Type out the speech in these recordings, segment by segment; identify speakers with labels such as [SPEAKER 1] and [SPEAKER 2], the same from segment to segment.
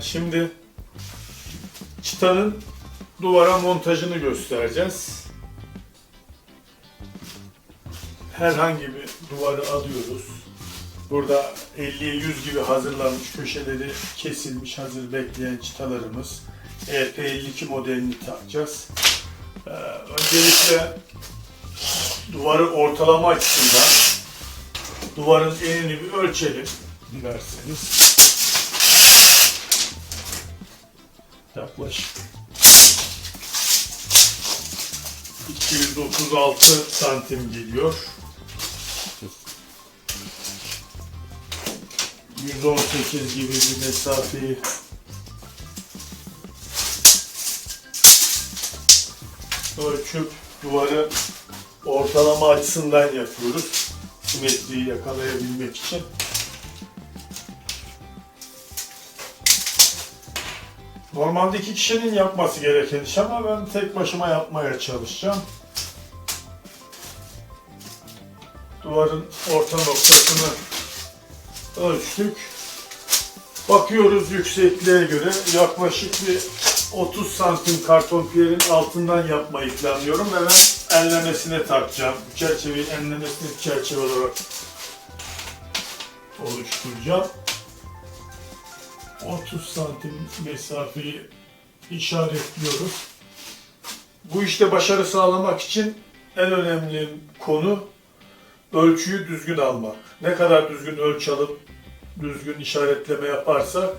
[SPEAKER 1] Şimdi çıtanın duvara montajını göstereceğiz. Herhangi bir duvarı alıyoruz. Burada 50'ye 100 gibi hazırlanmış köşeleri kesilmiş hazır bekleyen çıtalarımız. EP52 modelini takacağız. Ee, öncelikle duvarı ortalama açısından duvarın enini bir ölçelim dilerseniz. Yaklaşık 236 santim geliyor. 118 gibi bir mesafeyi ölçüp duvarı ortalama açısından yapıyoruz. Simetriyi yakalayabilmek için. Normalde iki kişinin yapması gereken iş ama ben tek başıma yapmaya çalışacağım. Duvarın orta noktasını ölçtük. Bakıyoruz yüksekliğe göre yaklaşık bir 30 santim karton piyerin altından yapmayı planlıyorum ve ben enlemesine takacağım. Çerçeveyi enlemesini çerçeve olarak oluşturacağım. 30 santim mesafeyi işaretliyoruz. Bu işte başarı sağlamak için en önemli konu ölçüyü düzgün almak. Ne kadar düzgün ölçü alıp düzgün işaretleme yaparsak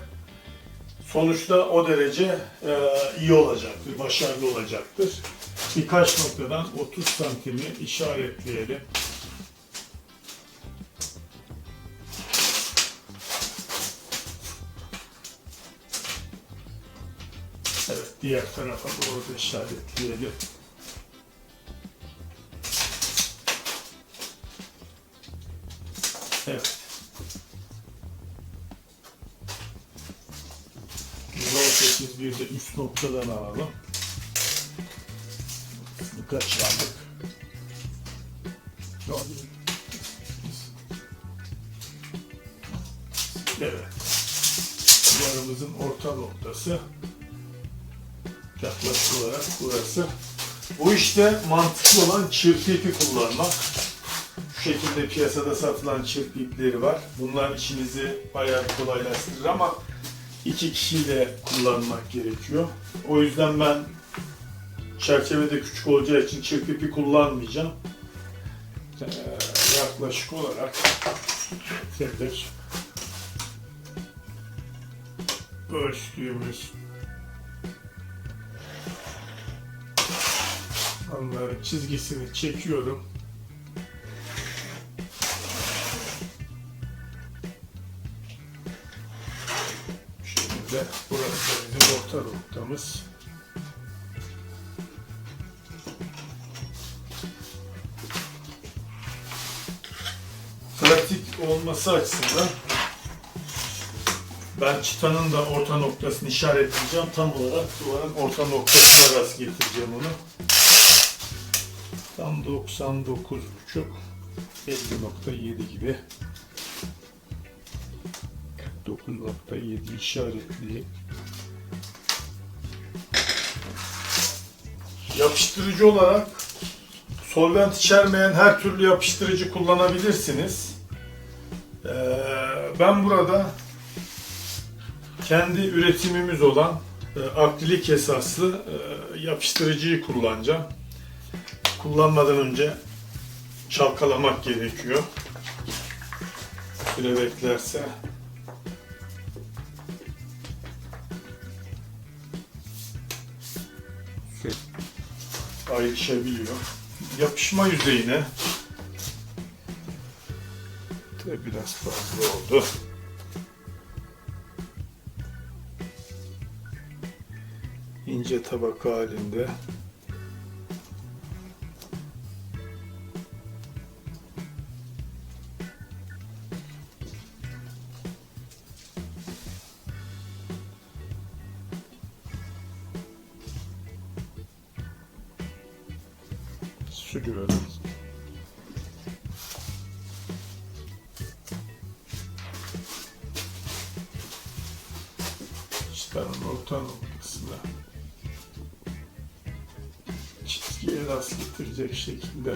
[SPEAKER 1] sonuçta o derece e, iyi olacaktır, başarılı olacaktır. Birkaç noktadan 30 santimi işaretleyelim. Diğer tarafa doğru da işaretleyelim. Evet. 118 bir de üst noktadan alalım. Birkaç aldık. Evet. Duvarımızın orta noktası yaklaşık olarak burası. Bu işte mantıklı olan çırpı ipi kullanmak. Şu şekilde piyasada satılan çırpı ipleri var. Bunlar işinizi bayağı kolaylaştırır ama iki kişiyle kullanmak gerekiyor. O yüzden ben çerçevede küçük olacağı için çırpı ipi kullanmayacağım. Ee, yaklaşık olarak tekrar ölçtüğümüz Onların çizgisini çekiyorum. Şekilde burası bizim orta noktamız. Pratik olması açısından ben çıtanın da orta noktasını işaretleyeceğim. Tam olarak duvarın orta noktasına rast getireceğim onu. Tam 99,5 50.7 gibi. 9.7 işaretli. Yapıştırıcı olarak solvent içermeyen her türlü yapıştırıcı kullanabilirsiniz. Ee, ben burada kendi üretimimiz olan e, akrilik esaslı e, yapıştırıcıyı kullanacağım kullanmadan önce çalkalamak gerekiyor. Süre beklerse ayrışabiliyor. Yapışma yüzeyine de biraz fazla oldu. ince tabaka halinde sürüyorum. İşte astarın orta noktasına çizgiye rast getirecek şekilde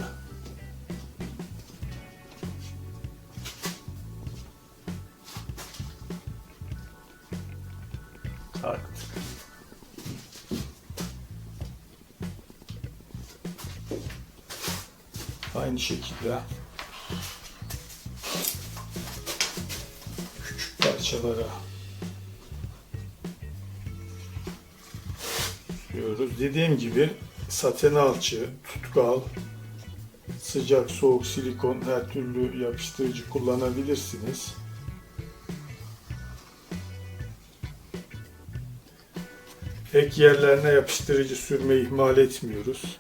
[SPEAKER 1] Aynı şekilde küçük parçalara diyoruz. Dediğim gibi saten alçı, tutkal, sıcak soğuk silikon her türlü yapıştırıcı kullanabilirsiniz. Ek yerlerine yapıştırıcı sürme ihmal etmiyoruz.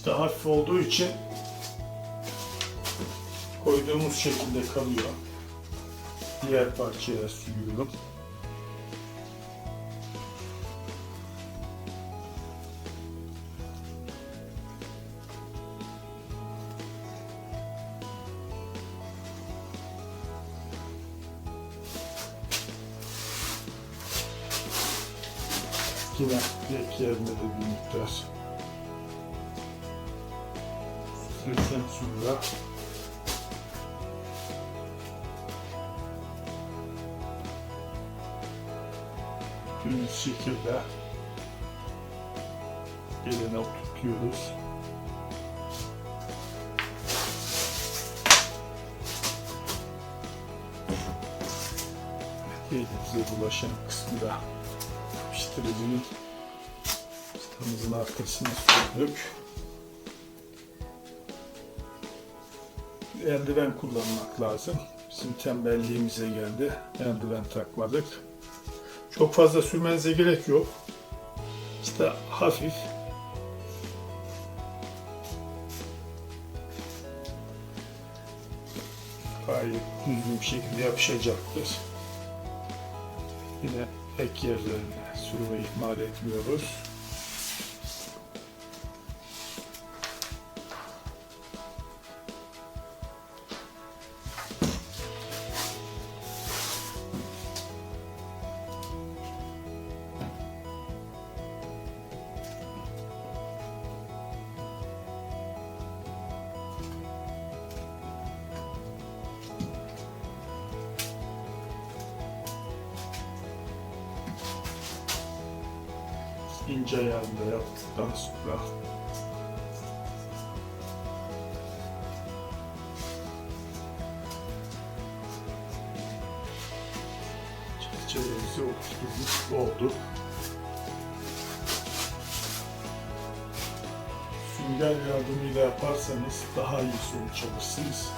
[SPEAKER 1] İşte hafif olduğu için koyduğumuz şekilde kalıyor. Diğer parçaya sürüyorum. Yine ek yerine de bir miktar sürdükten sonra düz şekilde gelene oturtuyoruz. Elimize bulaşan kısmı da yapıştırıcının çıtamızın arkasına sürdük. Eldiven kullanmak lazım. Bizim tembelliğimize geldi. Eldiven takmadık. Çok fazla sürmenize gerek yok. İşte hafif. Gayet düzgün bir şekilde yapışacaktır. Yine ek yerlerine sürmeyi ihmal etmiyoruz. İnce ayarında yaptıktan sonra çerçevemizi oturtmuş olduk. Sünger yardımıyla yaparsanız daha iyi sonuç alırsınız.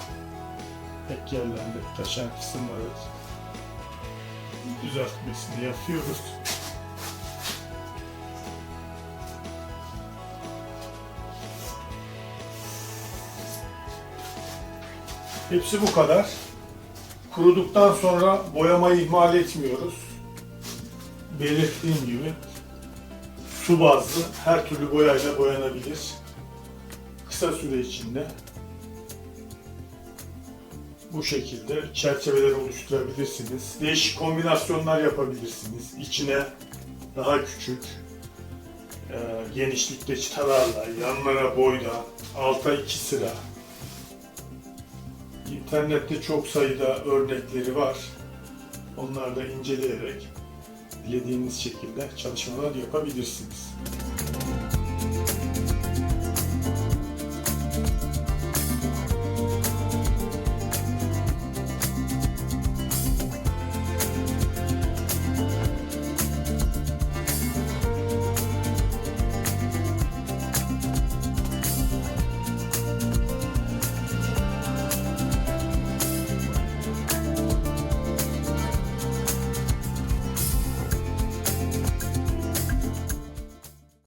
[SPEAKER 1] Ek yerlerinde taşan kısımları düzeltmesini yapıyoruz. Hepsi bu kadar. Kuruduktan sonra boyamayı ihmal etmiyoruz. Belirttiğim gibi su bazlı her türlü boyayla boyanabilir. Kısa süre içinde bu şekilde çerçeveler oluşturabilirsiniz. Değişik kombinasyonlar yapabilirsiniz. İçine daha küçük, e, genişlikte çıtalarla, yanlara boyda, alta iki sıra, İnternette çok sayıda örnekleri var. Onları da inceleyerek dilediğiniz şekilde çalışmalar yapabilirsiniz.